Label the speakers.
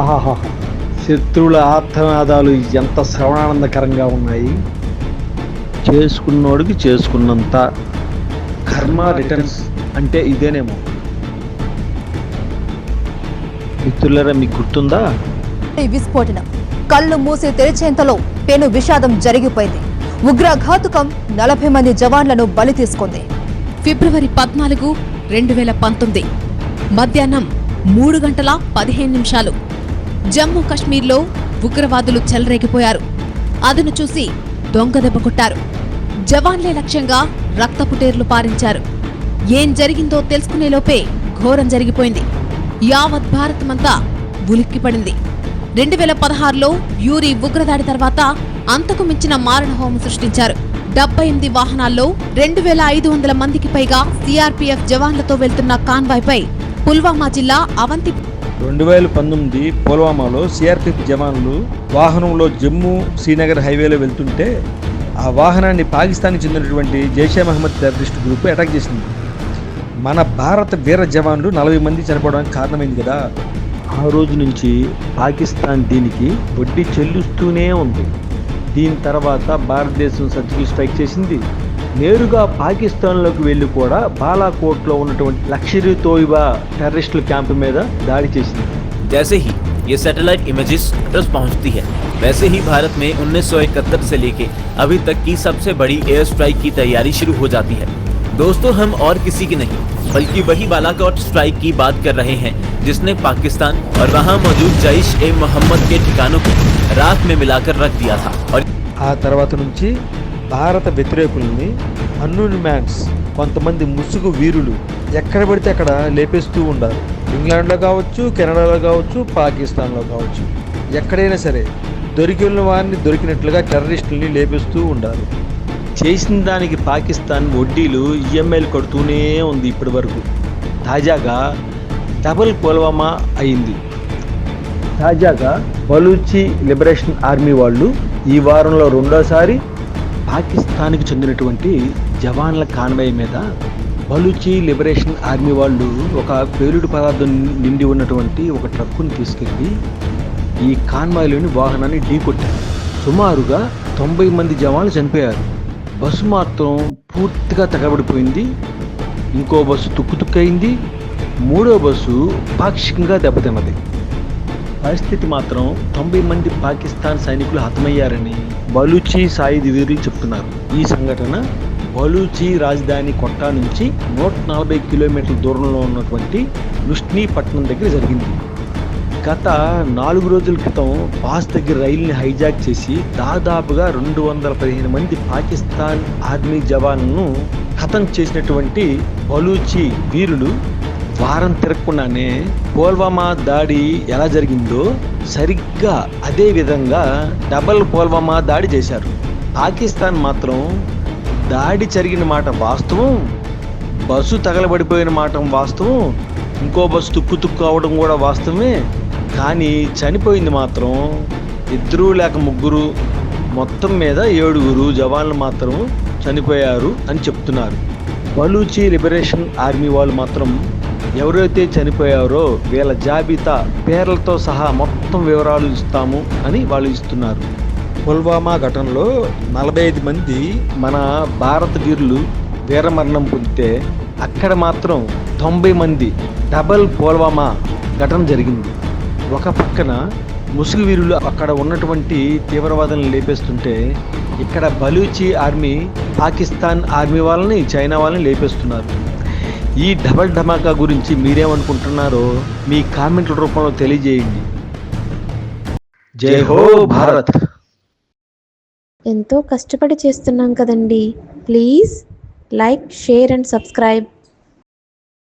Speaker 1: ఆహాహా. శత్రువుల ఆత్మనాదాలు ఎంత శ్రవణానందకరంగా ఉన్నాయి? చేసుకున్నోడికి చేసుకున్నంత కర్మ రిటర్న్స్ అంటే ఇదేనేమో. మిత్రులరా మీకు గుర్తుందా?
Speaker 2: విస్ఫోటనం కళ్ళు మూసి తెరిచేంతలో పెను విషాదం జరిగిపోయింది. ఉగ్రఘాతుకం నలభై మంది జవాన్లను బలి తీసుకుంది.
Speaker 3: ఫిబ్రవరి పద్నాలుగు రెండు వేల పంతొమ్మిది. మధ్యాహ్నం మూడు గంటల పదిహేను నిమిషాలు. జమ్మూ కశ్మీర్లో ఉగ్రవాదులు చెలరేగిపోయారు. అదును చూసి దొంగ దెబ్బ కొట్టారు. జవాన్లే లక్ష్యంగా రక్తపుటేర్లు పారించారు. ఏం జరిగిందో తెలుసుకునేలోపే ఘోరం జరిగిపోయింది. యావత్ భారతమంతా ఉలిక్కిపడింది. రెండు వేల పదహారులో యూరి ఉగ్రదాడి తర్వాత అంతకు మించిన మారణహోమం సృష్టించారు. డెబ్బై ఎనిమిది వాహనాల్లో రెండు వేల ఐదు వందల మందికి పైగా సిఆర్పీఎఫ్ జవాన్లతో వెళ్తున్న కాన్వాయ్పై పుల్వామా జిల్లా అవంతి
Speaker 1: రెండు వేల పంతొమ్మిది పుల్వామాలో సిఆర్పిఎఫ్ జవాన్లు వాహనంలో జమ్మూ శ్రీనగర్ హైవేలో వెళ్తుంటే ఆ వాహనాన్ని పాకిస్తాన్కి చెందినటువంటి Jaishe Mohammed terrorist group attack చేసింది. మన భారత వీర జవాన్లు నలభై మంది చనిపోవడానికి కారణమైంది కదా. ఆ రోజు నుంచి పాకిస్తాన్ దీనికి వడ్డీ చెల్లిస్తూనే ఉంది. దీని తర్వాత భారతదేశం సర్జికల్ స్ట్రైక్ చేసింది. నేరుగా పాకిస్తాన్లోకి వెళ్ళి కూడా బాలాకోట్లో ఉన్నటువంటి లక్షరీ తోయిబా టెర్రరిస్టుల క్యాంపు మీద దాడి చేసింది
Speaker 4: जैसे ही ये सैटेलाइट इमेजेस एड्रेस पहुंचती है वैसे ही भारत में 1971 से लेके अभी तक की सबसे बड़ी एयर स्ट्राइक की तैयारी शुरू हो जाती है दोस्तों हम और किसी की नहीं बल्कि वही बालाकोट स्ट्राइक की बात कर रहे हैं जिसने पाकिस्तान और वहां मौजूद जैश ए मोहम्मद के ठिकानों को राख में मिलाकर रख दिया था और
Speaker 1: ఆ తర్వాత నుంచి భారత వ్యతిరేకుల్ని అన్నూన్ మ్యాన్స్ కొంతమంది ముసుగు వీరులు ఎక్కడ పడితే అక్కడ లేపేస్తూ ఉండారు. ఇంగ్లాండ్లో కావచ్చు కెనడాలో కావచ్చు పాకిస్తాన్లో కావచ్చు. ఎక్కడైనా సరే దొరికిన వారిని దొరికినట్లుగా టెర్రరిస్టుల్ని లేపేస్తూ ఉండారు. చేసిన దానికి పాకిస్తాన్ వడ్డీలు ఈఎంఐలు కడుతూనే ఉంది ఇప్పటి వరకు. తాజాగా డబుల్ పుల్వామా అయింది. తాజాగా బలూచి లిబరేషన్ ఆర్మీ వాళ్ళు ఈ వారంలో రెండోసారి పాకిస్తాన్కి చెందినటువంటి జవాన్ల కాన్వాయ్ మీద బలూచి లిబరేషన్ ఆర్మీ వాళ్ళు ఒక పేలుడు పదార్థం నిండి ఉన్నటువంటి ఒక ట్రక్కుని తీసుకెళ్ళి ఈ కాన్వాయ్లోని వాహనాన్ని ఢీకొట్టారు సుమారుగా తొంభై మంది జవాన్లు చనిపోయారు. బస్సు మాత్రం పూర్తిగా తగబడిపోయింది ఇంకో బస్సు తుక్కుతుక్కయింది. మూడో బస్సు పాక్షికంగా దెబ్బతిన్నది. పరిస్థితి మాత్రం తొంభై మంది పాకిస్తాన్ సైనికులు హతమయ్యారని బలూచి సాయుధ వీరులు చెప్తున్నారు. ఈ సంఘటన బలూచి రాజధాని కొట్టా నుంచి నూట నలభై కిలోమీటర్ల దూరంలో ఉన్నటువంటి లుష్నీ పట్టణం దగ్గర జరిగింది. గత నాలుగు రోజుల క్రితం పాస్ దగ్గర రైలుని హైజాక్ చేసి దాదాపుగా రెండు వందల పదిహేను మంది పాకిస్తాన్ ఆర్మీ జవాన్లను హతం చేసినటువంటి బలూచి వీరులు వారం తిరగకుండానే పుల్వామా దాడి ఎలా జరిగిందో సరిగ్గా అదే విధంగా డబల్ పుల్వామా దాడి చేశారు. పాకిస్తాన్ మాత్రం దాడి జరిగిన మాట వాస్తవం బస్సు తగలబడిపోయిన మాట వాస్తవం ఇంకో బస్సు తుక్కు తుక్కు అవడం కూడా వాస్తవమే. కానీ చనిపోయింది మాత్రం ఇద్దరు లేక ముగ్గురు మొత్తం మీద ఏడుగురు జవాన్లు మాత్రం చనిపోయారు అని చెప్తున్నారు. బలూచి లిబరేషన్ ఆర్మీ వాళ్ళు మాత్రం ఎవరైతే చనిపోయారో వీళ్ళ జాబితా పేర్లతో సహా మొత్తం వివరాలు ఇస్తాము అని వాళ్ళు ఇస్తున్నారు. పుల్వామా ఘటనలో నలభై ఐదు మంది మన భారత వీరులు వీరమరణం పొందితే అక్కడ మాత్రం తొంభై మంది డబల్ పుల్వామా ఘటన జరిగింది. ఒక పక్కన ముసుగు వీరులు అక్కడ ఉన్నటువంటి తీవ్రవాదులను లేపేస్తుంటే ఇక్కడ బలూచి ఆర్మీ పాకిస్తాన్ ఆర్మీ వాళ్ళని చైనా వాళ్ళని లేపేస్తున్నారు. ఈ డబల్ ధమాకా గురించి మీరేమనుకుంటున్నారో మీ కామెంట్ల రూపంలో తెలియజేయండి. జై హో భారత్.
Speaker 5: ఎంతో కష్టపడి చేస్తున్నాం కదండి. Please like share and subscribe.